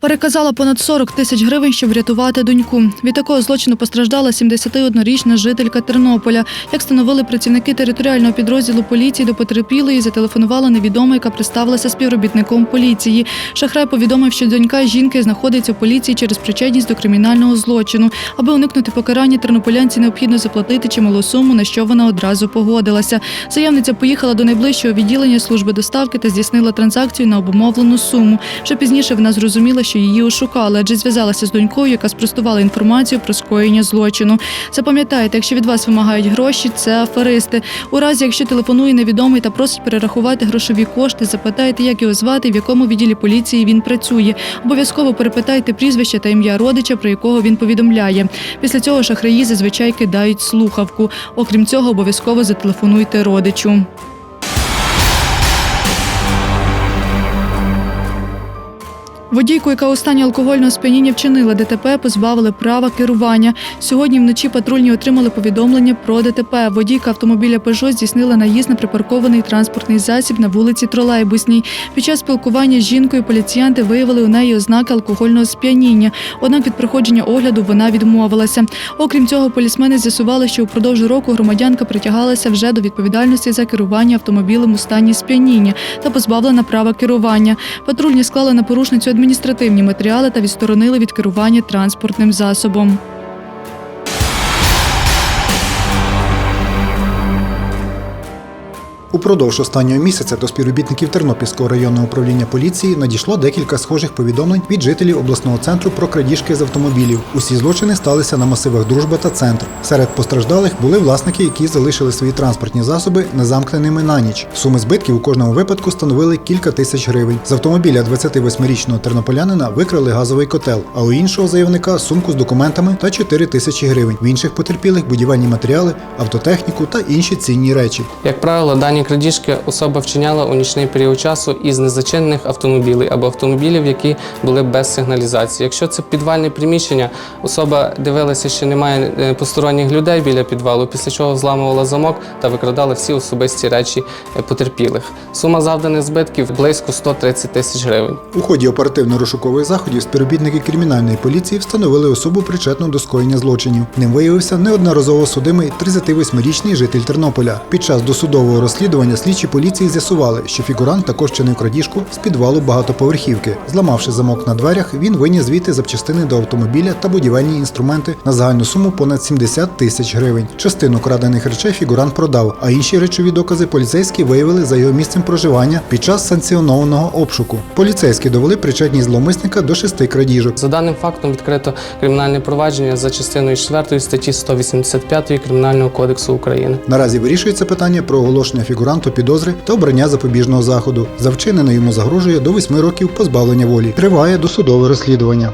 Переказала понад 40 тисяч гривень, щоб врятувати доньку. Від такого злочину постраждала 71-річна жителька Тернополя. Як встановили працівники територіального підрозділу поліції до потерпілої, зателефонувала невідома, яка представилася співробітником поліції. Шахрай повідомив, що донька жінки знаходиться в поліції через причетність до кримінального злочину. Аби уникнути покарання, тернополянці необхідно заплатити чималу суму, на що вона одразу погодилася. Заявниця поїхала до найближчого відділення служби доставки та здійснила транзакцію на обумовлену суму. Вже пізніше вона зрозуміла, що її ошукали, адже зв'язалася з донькою, яка спростувала інформацію про скоєння злочину. Запам'ятайте, якщо від вас вимагають гроші, це аферисти. У разі, якщо телефонує невідомий та просить перерахувати грошові кошти, запитайте, як його звати, в якому відділі поліції він працює. Обов'язково перепитайте прізвище та ім'я родича, про якого він повідомляє. Після цього шахраї зазвичай кидають слухавку. Окрім цього, обов'язково зателефонуйте родичу. Водійку, яка у алкогольного сп'яніння вчинила ДТП, позбавили права керування. Сьогодні вночі патрульні отримали повідомлення про ДТП. Водійка автомобіля Peugeot здійснила наїзд на припаркований транспортний засіб на вулиці Тролейбусній. Під час спілкування з жінкою поліціянти виявили у неї ознаки алкогольного сп'яніння. Однак від проходження огляду вона відмовилася. Окрім цього, полісмени з'ясували, що упродовж року громадянка притягалася вже до відповідальності за керування автомобілем у стані сп'яніння та позбавлена права керування. Патрульні склали на порушницю адміністративні матеріали та відсторонили від керування транспортним засобом. Упродовж останнього місяця до співробітників Тернопільського районного управління поліції надійшло декілька схожих повідомлень від жителів обласного центру про крадіжки з автомобілів. Усі злочини сталися на масивах Дружба та центр. Серед постраждалих були власники, які залишили свої транспортні засоби незамкненими на ніч. Суми збитків у кожному випадку становили кілька тисяч гривень. З автомобіля 28-річного тернополянина викрали газовий котел, а у іншого заявника сумку з документами та 4 тисячі гривень. В інших потерпілих будівельні матеріали, автотехніку та інші цінні речі. Як правило, дані крадіжки особа вчиняла у нічний період часу із незачинених автомобілів або автомобілів, які були без сигналізації. Якщо це підвальне приміщення, особа дивилася, що немає е, посторонніх людей біля підвалу, після чого зламувала замок та викрадала всі особисті речі е, потерпілих. Сума завданих збитків близько 130 тисяч гривень. У ході оперативно-розшукових заходів співробітники кримінальної поліції встановили особу причетну до скоєння злочинів. Ним виявився неодноразово судимий 38-річний житель Тернополя. Під час досудового розслідування слідчі поліції з'ясували, що фігурант також чинив крадіжку з підвалу багатоповерхівки. Зламавши замок на дверях, він виніс звідти запчастини до автомобіля та будівельні інструменти на загальну суму понад 70 тисяч гривень. Частину крадених речей фігурант продав, а інші речові докази поліцейські виявили за його місцем проживання під час санкціонованого обшуку. Поліцейські довели причетність зловмисника до шести крадіжок. За даним фактом відкрито кримінальне провадження за частиною 4 статті 185 Кримінального кодексу України. Наразі вирішується питання про оголошення фігуранту підозри та обрання запобіжного заходу. За вчинене йому загрожує до 8 років позбавлення волі. Триває досудове розслідування.